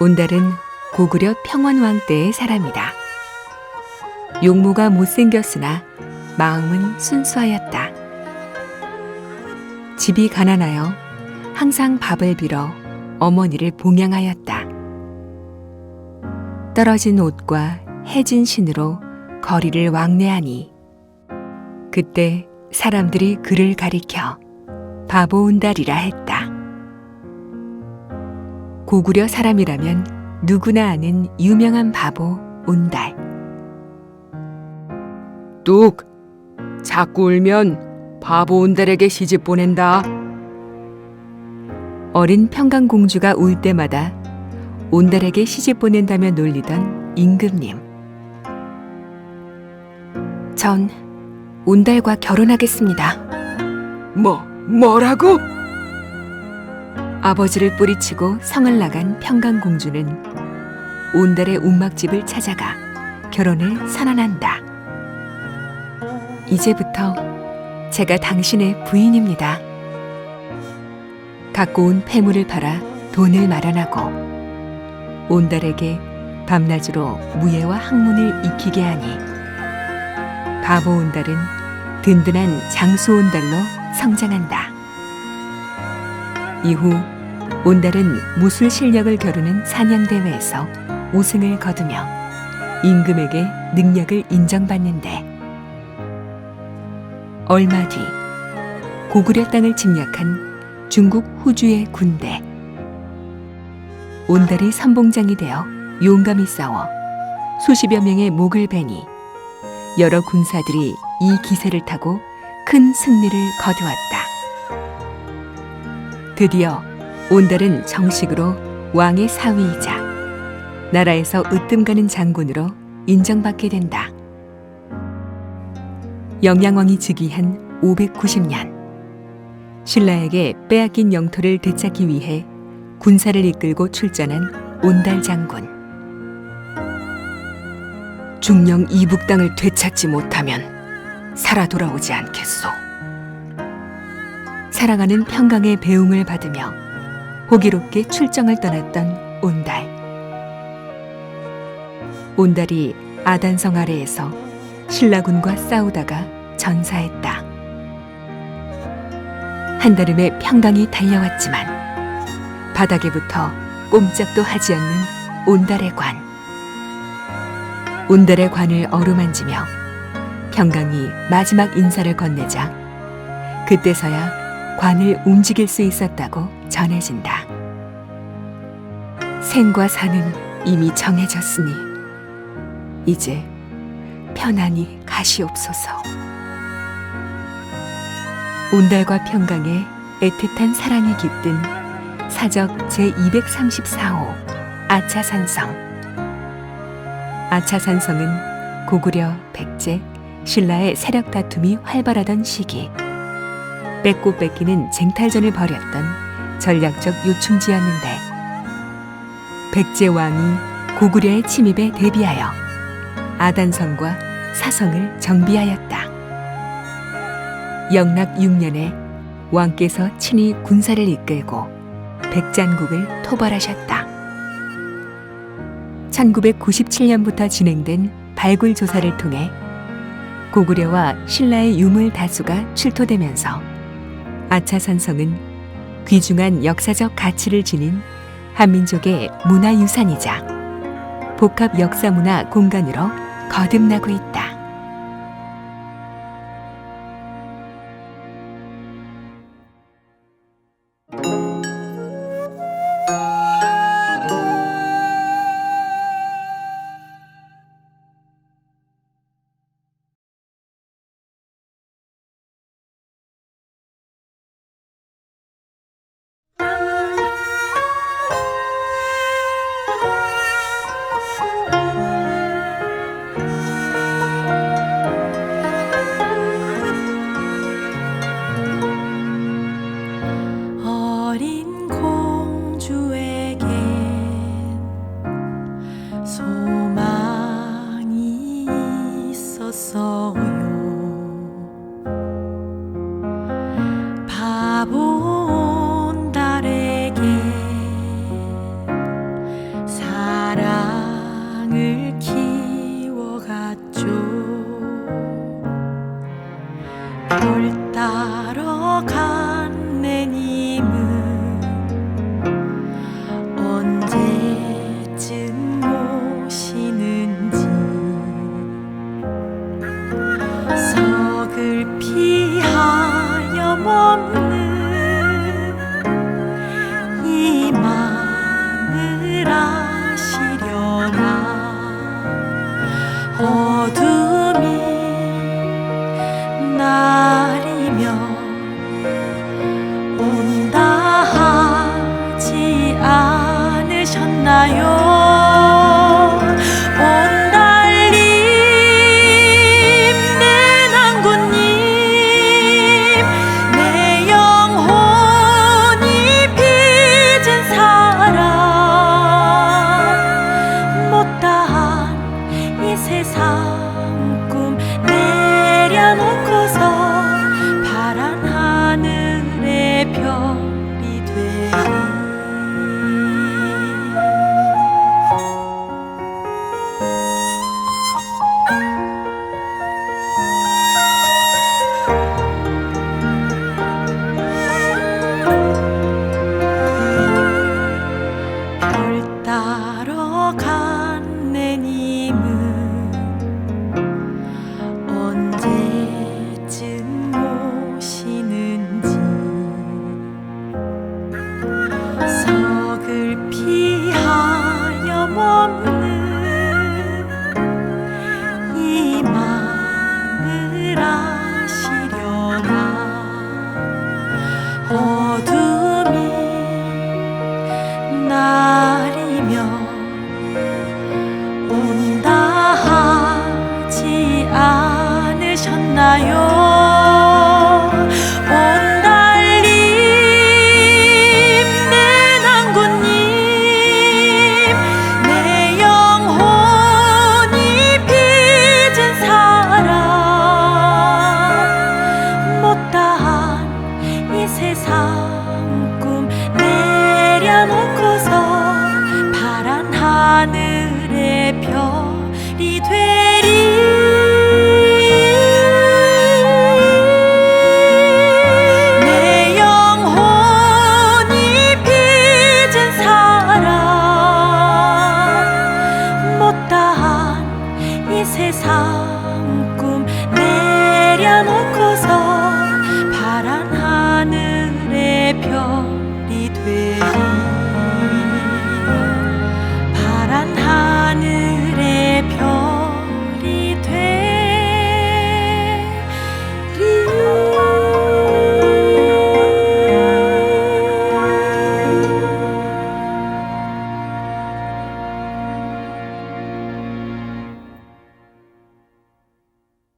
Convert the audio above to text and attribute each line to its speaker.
Speaker 1: 온달은 고구려 평원왕 때의 사람이다. 용모가 못생겼으나 마음은 순수하였다. 집이 가난하여 항상 밥을 빌어 어머니를 봉양하였다. 떨어진 옷과 해진 신으로 거리를 왕래하니 그때 사람들이 그를 가리켜 바보 온달이라 했다. 고구려 사람이라면 누구나 아는 유명한 바보 온달.
Speaker 2: 뚝! 자꾸 울면 바보 온달에게 시집 보낸다.
Speaker 1: 어린 평강공주가 울 때마다 온달에게 시집 보낸다며 놀리던 임금님. 전 온달과 결혼하겠습니다.
Speaker 2: 뭐, 뭐라고?
Speaker 1: 아버지를 뿌리치고 성을 나간 평강공주는 온달의 움막집을 찾아가 결혼을 선언한다. 이제부터 제가 당신의 부인입니다. 갖고 온 폐물을 팔아 돈을 마련하고 온달에게 밤낮으로 무예와 학문을 익히게 하니 바보 온달은 든든한 장수 온달로 성장한다. 이후 온달은 무술 실력을 겨루는 사냥대회에서 우승을 거두며 임금에게 능력을 인정받는데 얼마 뒤 고구려 땅을 침략한 중국 후주의 군대 온달이 선봉장이 되어 용감히 싸워 수십여 명의 목을 베니 여러 군사들이 이 기세를 타고 큰 승리를 거두었다. 드디어 온달은 정식으로 왕의 사위이자 나라에서 으뜸가는 장군으로 인정받게 된다. 영양왕이 즉위한 590년 신라에게 빼앗긴 영토를 되찾기 위해 군사를 이끌고 출전한 온달 장군. 중령 이북 땅을 되찾지 못하면 살아 돌아오지 않겠소. 사랑하는 평강의 배웅을 받으며 호기롭게 출정을 떠났던 온달. 온달이 아단성 아래에서 신라군과 싸우다가 전사했다. 한달음에 평강이 달려왔지만 바닥에부터 꼼짝도 하지 않는 온달의 관. 온달의 관을 어루만지며 평강이 마지막 인사를 건네자 그때서야 관을 움직일 수 있었다고 전해진다. 생과 사는 이미 정해졌으니 이제 편안히 가시옵소서. 온달과 평강의 애틋한 사랑이 깃든 사적 제234호 아차산성. 아차산성은 고구려, 백제, 신라의 세력 다툼이 활발하던 시기 뺏고 뺏기는 쟁탈전을 벌였던 전략적 요충지였는데 백제 왕이 고구려의 침입에 대비하여 아단성과 사성을 정비하였다. 영락 6년에 왕께서 친히 군사를 이끌고 백잔국을 토벌하셨다. 1997년부터 진행된 발굴 조사를 통해 고구려와 신라의 유물 다수가 출토되면서 아차산성은 귀중한 역사적 가치를 지닌 한민족의 문화유산이자 복합 역사문화 공간으로 거듭나고 있다.
Speaker 3: 별 나요. 온달님 내 남군님 내 영혼이 빚은 사랑 못다한 이 세상 꿈 내려놓고서 파란 하늘의 별이 되 세상 꿈 내려놓고